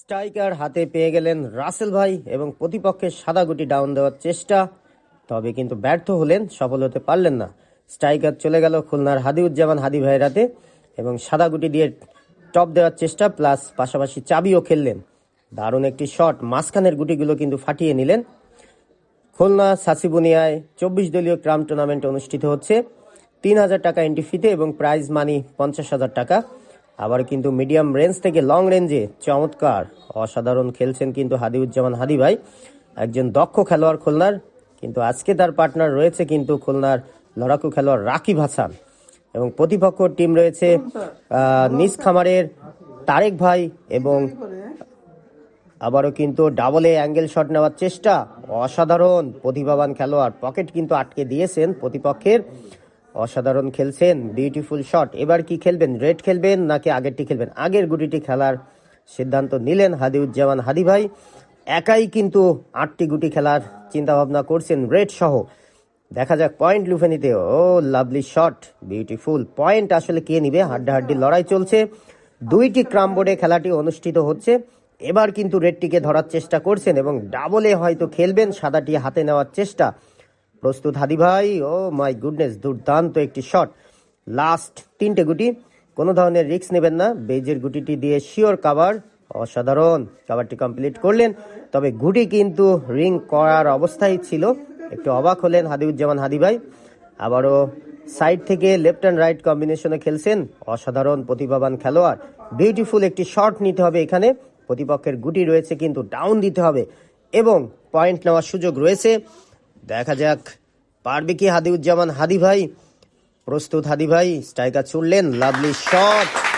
Striker হাতে পেয়ে গেলেন রাসেল ভাই এবং প্রতিপক্ষের সাদা গুটি ডাউন দেওয়ার চেষ্টা। তবে কিন্তু ব্যর্থ হলেন, সফল হতে পারলেন না। স্ট্রাইকার চলে গেল খুলনার হাদিউজ্জামান হাদি ভাইয়ের হাতে এবং সাদা গুটি দিয়ে টপ দেওয়ার চেষ্টা, প্লাস পাশাপাশি চাবিও খেললেন। দারুণ একটি শট, মাঝখানের গুটিগুলো কিন্তু ফাটিয়ে নিলেন। খুলনা সাসিবুনিয়ায় চব্বিশ দলীয় ক্রাম টুর্নামেন্ট অনুষ্ঠিত হচ্ছে। তিন হাজার টাকা এন্ট্রি ফিতে এবং প্রাইজ মানি পঞ্চাশ হাজার টাকা। আবার কিন্তু মিডিয়াম রেঞ্জ থেকে লং রেঞ্জে চমৎকার, অসাধারণ খেলছেন কিন্তু হাদিউজ্জামান হাদি ভাই, একজন দক্ষ খেলোয়াড় খুলনার, কিন্তু আজকে তার পার্টনার রয়েছে কিন্তু খুলনার লড়াকু খেলোয়াড় রাকিব হাসান। এবং প্রতিপক্ষ টিম রয়েছে নিজ খামারের তারেক ভাই এবং আবারও কিন্তু ডাবলে অ্যাঙ্গেল শট নেওয়ার চেষ্টা, অসাধারণ প্রতিভাবান খেলোয়াড় পকেট কিন্তু আটকে দিয়েছেন প্রতিপক্ষের। অসাধারণ খেলছেন বিউটিফুল শট এবার কি খেলবেন? রেড খেলবেন নাকি আগেরটি খেলবেন? আগের গুটিটি খেলার সিদ্ধান্ত নিলেন হাদিউজ্জামান হাদি ভাই। একাই কিন্তু আটটি গুটি খেলার চিন্তা ভাবনা করছেন রেড সহ। দেখা যাক পয়েন্ট লুফে নিতে ও লাভলি শট বিউটিফুল পয়েন্ট আসলে কে নিবে? হাড্ডাহাড্ডি লড়াই চলছে। দুইটি ক্রাম বোর্ডে খেলাটি অনুষ্ঠিত হচ্ছে। এবার কিন্তু রেডটিকে ধরার চেষ্টা করছেন এবং ডাবলে হয়তো খেলবেন, সাদাটি হাতে নেওয়ার চেষ্টা। প্রস্তুত হাদি ভাই, ও মাই গুডনেস, দুর্দান্ত একটি শট। লাস্ট তিনটে গুটি, কোনো ধরনের রিস্ক নেবেন না। বেজের গুটিটি দিয়ে শিওর কাভার, অসাধারণ। কাভারটি কমপ্লিট করলেন, তবে গুটি কিন্তু রিং করার অবস্থায় ছিল। একটু অবাক হলেন হাদিউজ্জামান হাদি ভাই। আবারও সাইড থেকে লেফট অ্যান্ড রাইট কম্বিনেশনে খেলছেন, অসাধারণ প্রতিভাবান খেলোয়াড়। বিউটিফুল একটি শট নিতে হবে এখানে। প্রতিপক্ষের গুটি রয়েছে কিন্তু ডাউন দিতে হবে। এবং পয়েন্ট নেওয়ার সুযোগ রয়েছে। দেখা যাক। পারবে কি হাদিউজ্জামান হাদি ভাই প্রস্তুত হাদি ভাই স্ট্রাইকার ছুড়লেন লাভলি শট।